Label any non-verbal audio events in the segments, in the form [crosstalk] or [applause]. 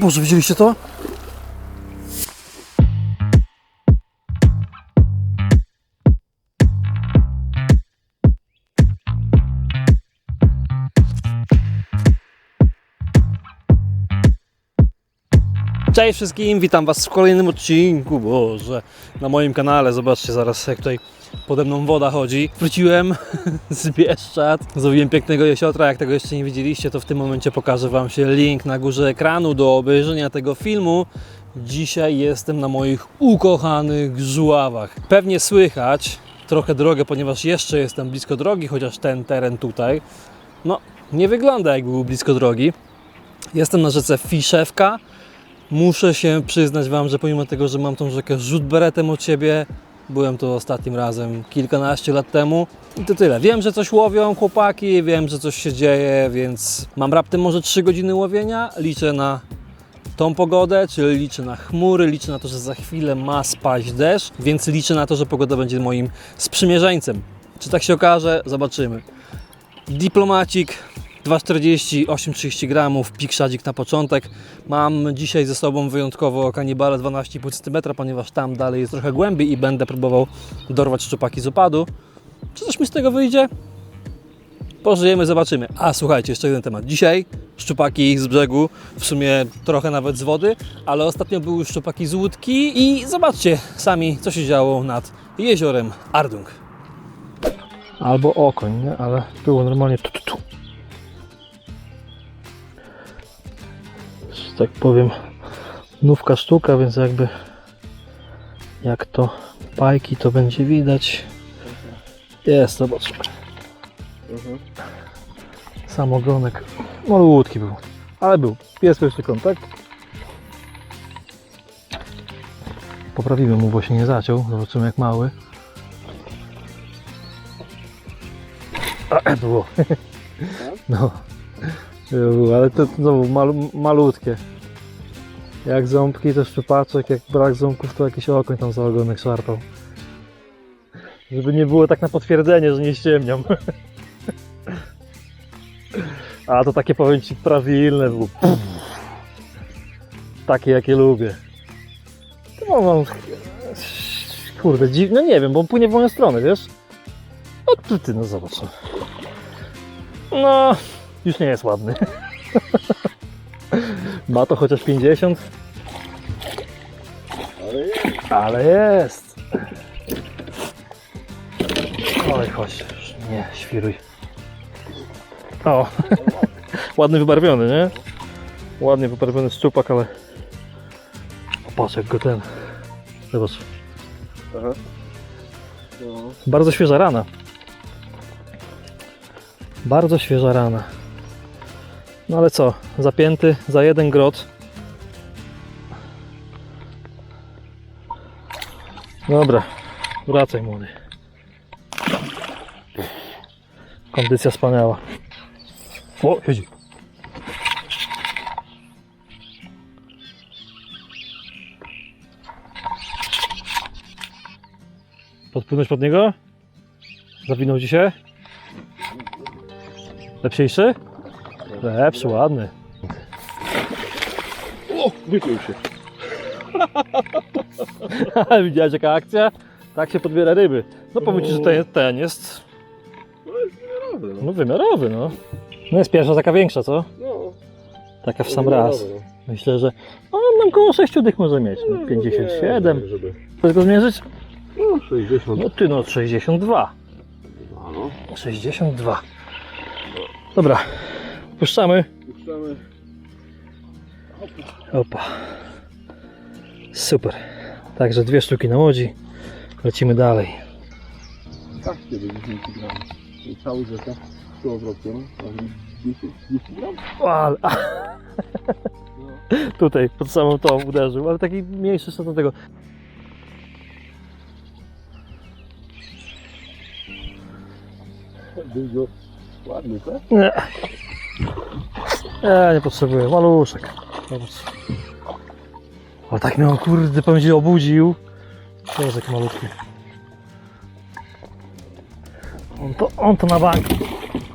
Boże, widzieliście to? Cześć wszystkim, witam Was w kolejnym odcinku, Boże, na moim kanale. Zobaczcie zaraz, jak tutaj pode mną woda chodzi. Wróciłem [laughs] z Bieszczad, zrobiłem pięknego jesiotra. Jak tego jeszcze nie widzieliście, to w tym momencie pokażę Wam się link na górze ekranu do obejrzenia tego filmu. Dzisiaj jestem na moich ukochanych żuławach. Pewnie słychać trochę drogę, ponieważ jeszcze jestem blisko drogi, chociaż ten teren tutaj, no, nie wygląda jak był blisko drogi. Jestem na rzece Fiszewka. Muszę się przyznać Wam, że pomimo tego, że mam tą rzekę rzut beretem od siebie, byłem tu ostatnim razem kilkanaście lat temu i to tyle. Wiem, że coś łowią chłopaki, wiem, że coś się dzieje, więc mam raptem może 3 godziny łowienia. Liczę na tą pogodę, czyli liczę na chmury, liczę na to, że za chwilę ma spaść deszcz, więc liczę na to, że pogoda będzie moim sprzymierzeńcem. Czy tak się okaże? Zobaczymy. Diplomacik 2,40, 8,30 gramów, pikszadzik na początek. Mam dzisiaj ze sobą wyjątkowo kanibale 12,5 cm, ponieważ tam dalej jest trochę głębiej i będę próbował dorwać szczupaki z opadu. Czy coś mi z tego wyjdzie? Pożyjemy, zobaczymy. A słuchajcie, jeszcze jeden temat. Dzisiaj szczupaki z brzegu, w sumie trochę nawet z wody, ale ostatnio były szczupaki z łódki i zobaczcie sami, co się działo nad jeziorem Ardung. Albo okoń, nie? ale było normalnie tu, tu, tu. Tak powiem, nówka sztuka, więc jakby jak to pajki to będzie widać. Jest, zobacz. Sam ogonek malutki był, ale był. Jest pierwszy kontakt. Poprawimy mu, bo się nie zaciął. Zobaczymy jak mały. A, było. No. Było, ale to znowu malu, malutkie. Jak ząbki to szczupaczek, jak brak ząbków to jakiś okoń tam za ogonek szarpał. Żeby nie było tak na potwierdzenie, że nie ściemniam. [laughs] A to takie powiem Ci prawilne było. Takie jakie lubię. To mam... Kurde, dziwne, no nie wiem, bo on płynie w moją stronę, wiesz? O tu ty, no zobacz. No, już nie jest ładny. [laughs] Ma to chociaż 50. Ale jest. Ale jest. Oj, chodź. już Nie, świruj. O, [laughs] ładny wybarwiony, nie? Ładnie wybarwiony szczupak, ale... O, patrz jak go ten... Zobacz. Aha. No. Bardzo świeża rana. Bardzo świeża rana. No ale co? Zapięty za jeden grot. Dobra, wracaj młody. Kondycja wspaniała. O, siedzi. Podpłynąć pod niego? Zawinął ci się? Lepsiejszy? Lepszy, ładny. O, wykrył się. [laughs] Widziałeś jaka akcja? Tak się podbiera ryby. No powiem ci, że ten, ten jest No jest wymiarowy, no. no, wymiarowy, no. No jest pierwsza taka większa, co? no. Taka w sam raz. wymiarowy, Myślę, że on nam koło 6 dych może mieć. no. No, 57. Nie, Żeby... Chcesz go zmierzyć? No, 60. No ty no, 62. No, no. 62. Dobra, puszczamy. Puszczamy. Opa. Super. Także dwie sztuki na łodzi. Lecimy dalej. Tak, kiedy 10 gram. Cały rzeka. Tu odwrotnie, no. A 10, 10 gram? O, ale, No. [laughs] tutaj pod samą tą uderzył, ale taki mniejszy do tego. Dużo ładny, tak? Nie. Nie potrzebuję. Maluszek. Ale tak mnie on kurde powiem ci, obudził. To jest taki malutki. On to, on to na bank.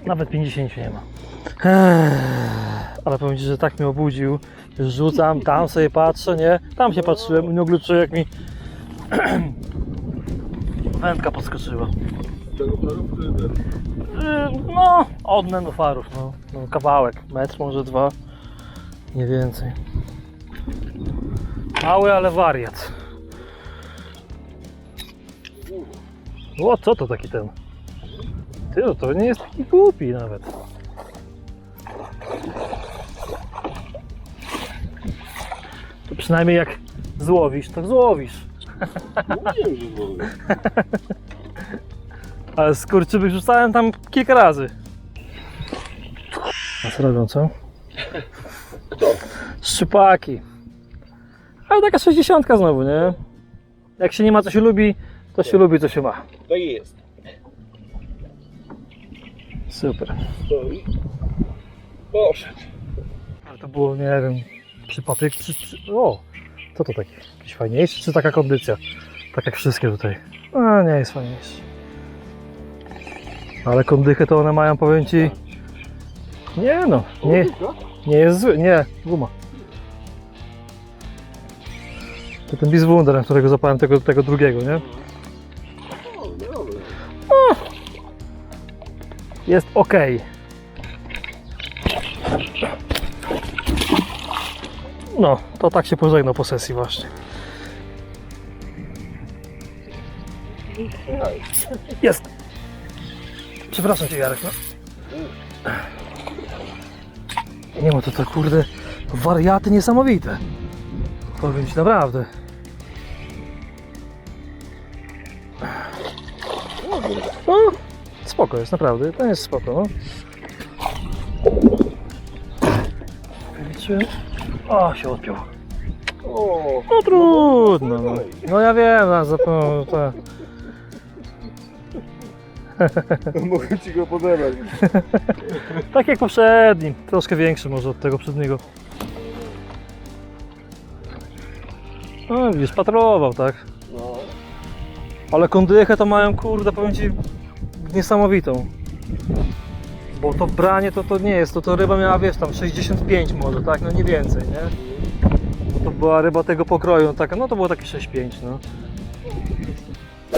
Nawet 50 nie ma. Eee, ale powiem ci, że tak mnie obudził. rzucam, tam sobie patrzę, nie? Tam się patrzyłem i nagle czuję jak mi [clears throat] wędka podskoczyła. Ten? Yy, No, od nenofarów, no. no. Kawałek, metr, może dwa. Nie więcej. Mały, ale wariat. O, co to taki ten? Ty, no to nie jest taki głupi nawet. To przynajmniej jak złowisz, to złowisz. Mówiłem, że wolno. [laughs] Ale skurczyby rzucałem tam kilka razy. Co robią, co? Kto? Szczypaki. Ale taka 60 znowu, nie? Jak się nie ma, co się lubi, to się lubi, co się ma. To jest. Super. Stoi. Poszedł. Ale to było, nie wiem, przypadek, przy, przy... O! Co to takie? Jakiś fajniejszy, czy taka kondycja? Tak jak wszystkie tutaj. A, nie jest fajniejszy. Ale kondychę to one mają, powiem Ci... Nie no, nie, nie jest zły, nie, guma. To ten Biswunder, którego zapałem tego, tego drugiego, nie? O. Jest ok. No, to tak się pożegnał po sesji właśnie. Jest! Przepraszam Cię Jarek, no. Nie ma to to kurde wariaty niesamowite. Powiem Ci naprawdę. No, spoko jest, naprawdę. To jest spoko, no. Liczyłem. O, się odpiął. O, No trudno. No, no ja wiem, zapomniałem. [laughs] Mogę ci go podebrać. [laughs] Tak jak poprzednim. Troszkę większy może od tego przedniego. No widzisz, patrolował, tak? No. Ale kondychę to mają, kurde, powiem Ci, niesamowitą. Bo to branie to, to nie jest, to, to ryba miała, wiesz, tam 65 może, tak? No nie więcej, nie? To była ryba tego pokroju, no taka, no to było takie 6,5, no.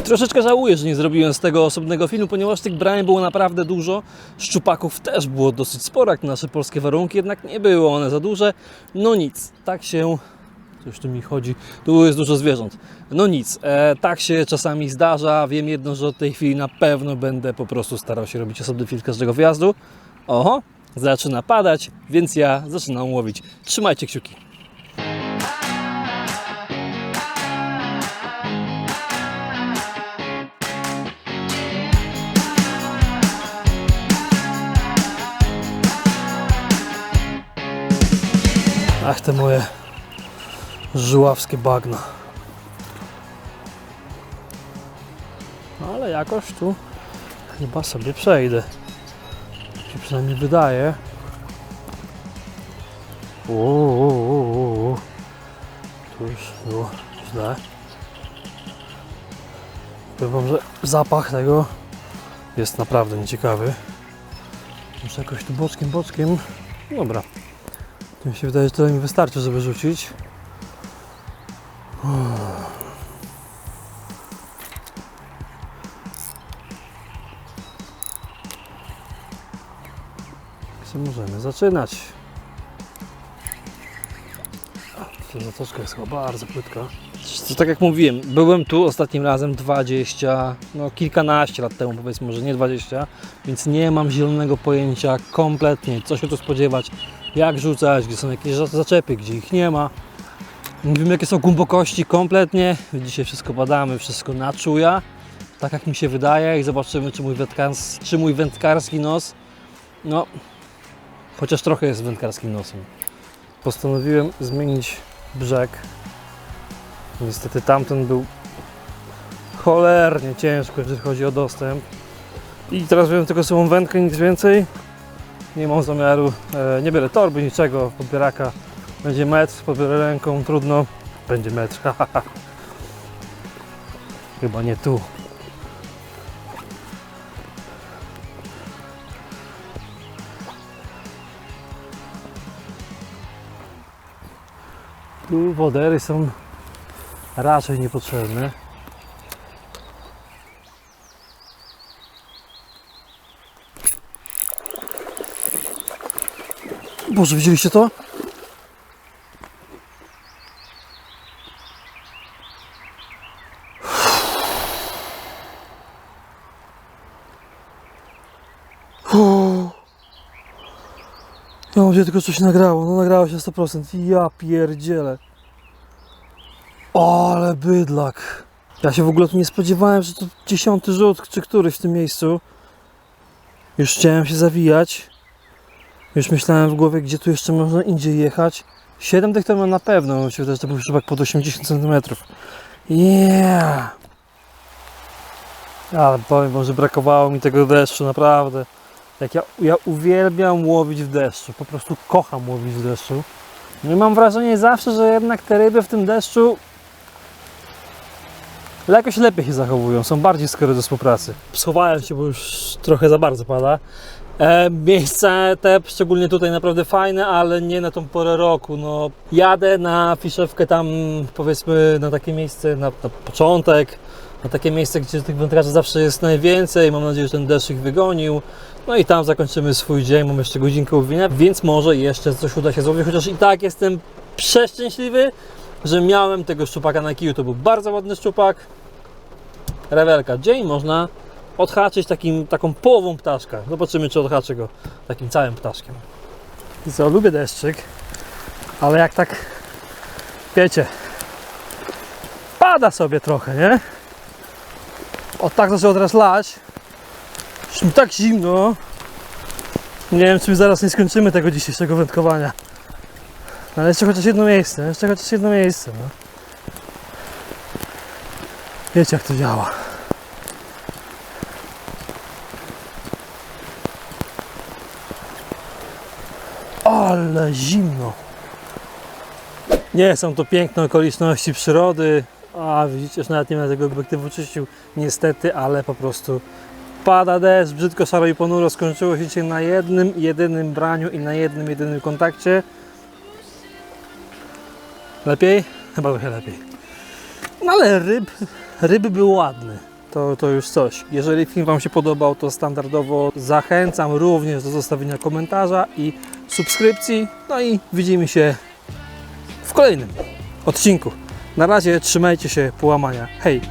Troszeczkę żałuję, że nie zrobiłem z tego osobnego filmu, ponieważ tych brań było naprawdę dużo. Szczupaków też było dosyć sporo, jak na nasze polskie warunki, jednak nie były one za duże. No nic, tak się Coś tu mi chodzi. Tu jest dużo zwierząt. No nic, e, tak się czasami zdarza. Wiem jedno, że od tej chwili na pewno będę po prostu starał się robić osobny film każdego wjazdu. Oho, zaczyna padać, więc ja zaczynam łowić. Trzymajcie kciuki. Ach, te moje żuławskie bagna. No ale jakoś tu chyba sobie przejdę. Się przynajmniej wydaje. Uuu, tu już było źle. Powiem wam, że zapach tego jest naprawdę nieciekawy. Muszę jakoś tu boczkiem, boczkiem. Dobra. Mi się wydaje, że tyle mi wystarczy, żeby rzucić. Co możemy zaczynać? Ta zatoczka jest chyba bardzo płytka. To tak jak mówiłem, byłem tu ostatnim razem 20, no kilkanaście lat temu powiedzmy, może nie 20, więc nie mam zielonego pojęcia kompletnie, co się tu spodziewać, jak rzucać, gdzie są jakieś za- zaczepy, gdzie ich nie ma. Nie wiem jakie są głębokości kompletnie. Dzisiaj wszystko badamy, wszystko na czuja. Tak jak mi się wydaje i zobaczymy czy mój, wędkars, czy mój wędkarski nos, no chociaż trochę jest wędkarskim nosem. Postanowiłem zmienić brzeg. Niestety tamten był cholernie ciężko, jeżeli chodzi o dostęp. I teraz wziąłem tylko sobą wędkę, nic więcej. Nie mam zamiaru, e, nie biorę torby, niczego, podbieraka. Będzie metr, pobiorę ręką, trudno. Będzie metr. Chyba nie tu. Tu wodery są raczej niepotrzebne. Boże, widzieliście to? Ja mam tylko coś nagrało. No nagrało się 100%. Ja pierdzielę. Ale bydlak. Ja się w ogóle tu nie spodziewałem, że to dziesiąty rzut czy któryś w tym miejscu. Już chciałem się zawijać. Już myślałem w głowie, gdzie tu jeszcze można indziej jechać. 7 tych to na pewno. Się wydaje, że to był szybak pod 80 cm. Yeah! Ale powiem wam, że brakowało mi tego deszczu, naprawdę. Jak ja, ja uwielbiam łowić w deszczu, po prostu kocham łowić w deszczu. No i mam wrażenie zawsze, że jednak te ryby w tym deszczu ale jakoś lepiej się zachowują, są bardziej skore do współpracy. Schowałem się, bo już trochę za bardzo pada. E, miejsca te, szczególnie tutaj, naprawdę fajne, ale nie na tą porę roku. No, jadę na fiszewkę tam, powiedzmy, na takie miejsce, na, na początek, na takie miejsce, gdzie tych wędkarzy zawsze jest najwięcej. Mam nadzieję, że ten deszcz ich wygonił. No i tam zakończymy swój dzień, mam jeszcze godzinkę łowienia, więc może jeszcze coś uda się złowić, chociaż i tak jestem przeszczęśliwy, że miałem tego szczupaka na kiju. To był bardzo ładny szczupak. Rewelka. Dzień można odhaczyć takim, taką połową ptaszka. Zobaczymy, czy odhaczę go takim całym ptaszkiem. Co, lubię deszczyk, ale jak tak, wiecie, pada sobie trochę, nie? O tak zaczęło teraz lać. Już mi tak zimno. Nie wiem, czy my zaraz nie skończymy tego dzisiejszego wędkowania. Ale jeszcze chociaż jedno miejsce, jeszcze chociaż jedno miejsce. No. Wiecie jak to działa. Ale zimno. Nie są to piękne okoliczności przyrody. A widzicie, że nawet nie ma tego obiektywu czyścił. Niestety, ale po prostu pada deszcz, brzydko, szaro i ponuro. Skończyło się dzisiaj na jednym, jedynym braniu i na jednym, jedynym kontakcie. Lepiej? Chyba trochę lepiej. No ale ryb, ryby były ładne. To, to już coś. Jeżeli film Wam się podobał, to standardowo zachęcam również do zostawienia komentarza i subskrypcji. No i widzimy się w kolejnym odcinku. Na razie trzymajcie się połamania. Hej!